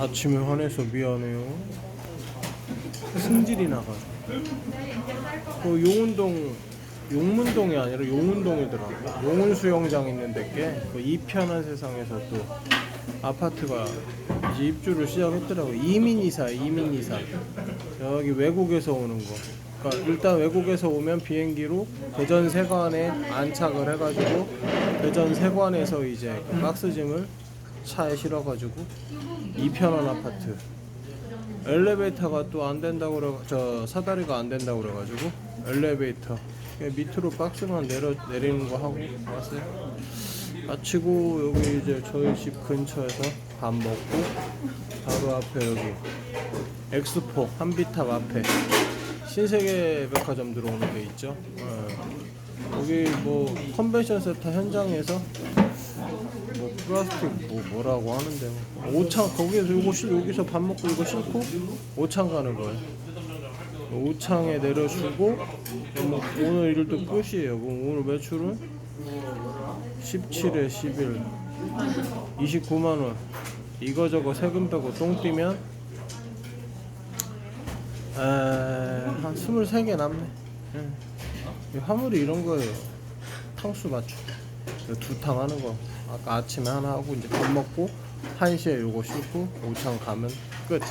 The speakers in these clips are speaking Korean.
아침에 화내서 미안해요. 승질이 나가. 그 용운동 용문동이 아니라 용운동이더라고. 용운 수영장 있는 데께 그 이편한 세상에서 또 아파트가 이제 입주를 시작했더라고. 이민 이사, 이민 이사. 여기 외국에서 오는 거. 그러니까 일단 외국에서 오면 비행기로 대전 세관에 안착을 해가지고 대전 세관에서 이제 그 박스짐을 차에 실어가지고 이편한 아파트. 엘리베이터가 또 안 된다고 그래 저 사다리가 안 된다고 그래가지고 엘리베이터 밑으로 박스만 내려 내리는 거 하고 왔어요. 마치고 여기 이제 저희 집 근처에서 밥 먹고 바로 앞에 여기 엑스포 한비탑 앞에 신세계 백화점 들어오는 데 있죠. 어. 여기 뭐 컨벤션 센터 현장에서 뭐 플라스틱 뭐 뭐라고 하는데 뭐 오창 거기에서 요거 실 여기서 밥 먹고 이거 싣고 오창 가는 거예요. 오창에 내려주고 뭐 오늘 일도 끝이에요. 그럼 오늘 매출은 17에 11 29만 원. 이거 저거 세금 빼고 똥 뛰면 에, 한 23개 남네. 응. 이 화물이 이런 거예요. 탕수 맞추. 두 탕 하는 거. 아까 아침에 하나 하고 이제 밥 먹고 1시에 요거 싣고 오창 가면 끝.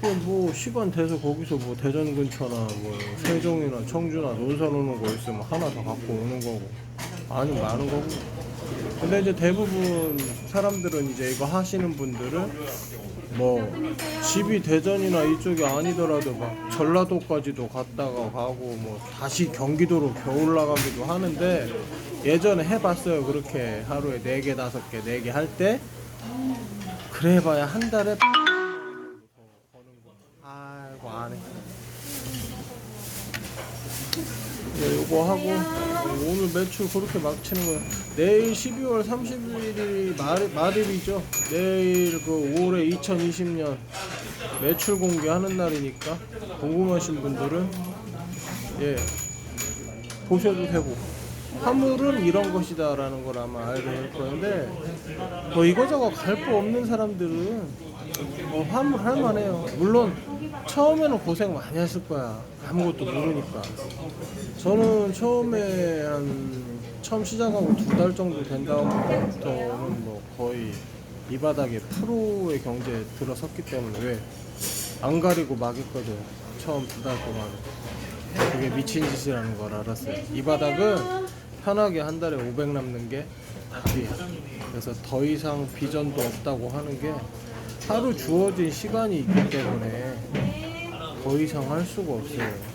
그뭐 시간 돼서 거기서 뭐 대전 근처나 뭐 세종이나 청주나 논산 오는 거 있으면 하나 더 갖고 오는 거고 아니면 많은 거고. 근데 이제 대부분 사람들은 이제 이거 하시는 분들은 뭐 집이 대전이나 이쪽이 아니더라도 막 전라도까지도 갔다가 가고 뭐 다시 경기도로 겨울 나가기도 하는데 예전에 해봤어요. 그렇게 하루에 4개 5개 4개 할 때. 그래 봐야 한 달에 아이고 안해 네, 요거 하고 오늘 매출 그렇게 막 치는 거예요. 내일 12월 30일이 말, 말일이죠. 내일 그 올해 2020년 매출 공개하는 날이니까 궁금하신 분들은 예 보셔도 되고 화물은 이런 것이다라는 걸 아마 알게 될 거는데 뭐 이거저거 갈 거 없는 사람들은 뭐 화물 할 만해요. 물론 처음에는 고생 많이 했을 거야. 아무것도 모르니까. 저는 처음에 한 처음 시작하고 두 달 정도 된 다음부터는 뭐 거의 이 바닥에 프로의 경제에 들어섰기 때문에 왜 안 가리고 막 했거든. 처음 두 달 동안. 그게 미친 짓이라는 걸 알았어요. 이 바닥은 편하게 한 달에 500 남는 게 답이에요. 그래서 더 이상 비전도 없다고 하는 게 하루 주어진 시간이 있기 때문에 더 이상 할 수가 없어요.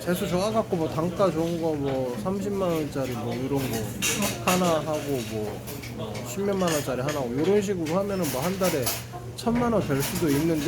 재수 좋아갖고 뭐 단가 좋은 거 뭐 30만 원짜리 뭐 이런 거 하나 하고 뭐 10몇만 원짜리 하나 하고 이런 식으로 하면은 뭐 한 달에 천만 원 될 수도 있는데